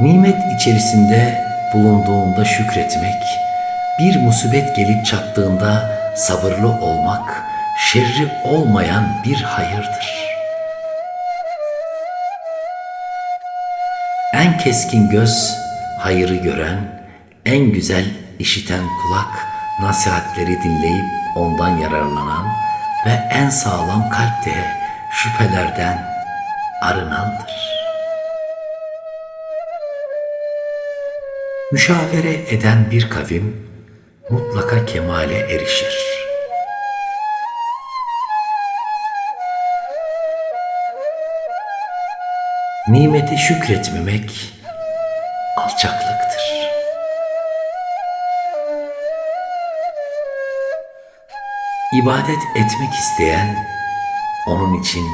Nimet içerisinde bulunduğunda şükretmek, bir musibet gelip çattığında sabırlı olmak, şerri olmayan bir hayırdır. En keskin göz hayırı gören, en güzel işiten kulak nasihatleri dinleyip ondan yararlanan ve en sağlam kalp de şüphelerden arınandır. Müşavere eden bir kavim mutlaka kemale erişir. Nimete şükretmemek alçaklıktır. İbadet etmek isteyen onun için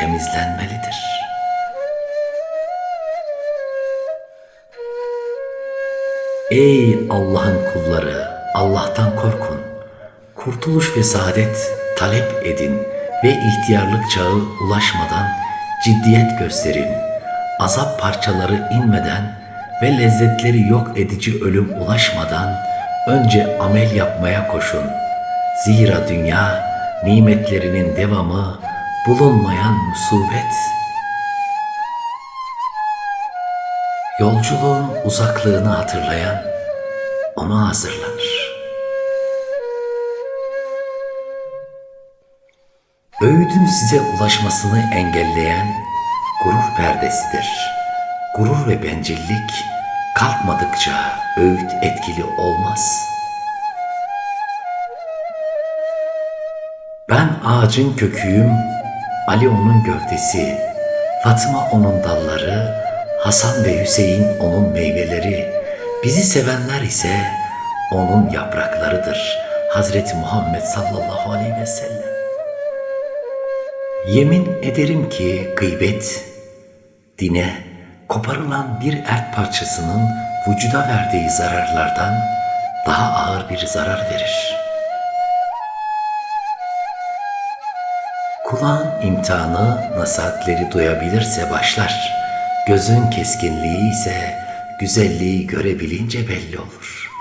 temizlenmelidir. Ey Allah'ın kulları, Allah'tan korkun. Kurtuluş ve saadet talep edin ve ihtiyarlık çağı ulaşmadan ciddiyet gösterin. Azap parçaları inmeden ve lezzetleri yok edici ölüm ulaşmadan önce amel yapmaya koşun. Zira dünya nimetlerinin devamı bulunmayan musibet. Yolculuğun uzaklığını hatırlayan onu hazırlanır. Öğüdün size ulaşmasını engelleyen gurur perdesidir. Gurur ve bencillik kalkmadıkça öğüt etkili olmaz. Ben ağacın köküyüm, Ali onun gövdesi, Fatma onun dalları, Hasan ve Hüseyin onun meyveleri, bizi sevenler ise onun yapraklarıdır. Hazreti Muhammed sallallahu aleyhi ve sellem. Yemin ederim ki gıybet, dine, koparılan bir ert parçasının vücuda verdiği zararlardan daha ağır bir zarar verir. Kulağın imtihanı nasihatleri duyabilirse başlar. Gözün keskinliği ise güzelliği görebilince belli olur.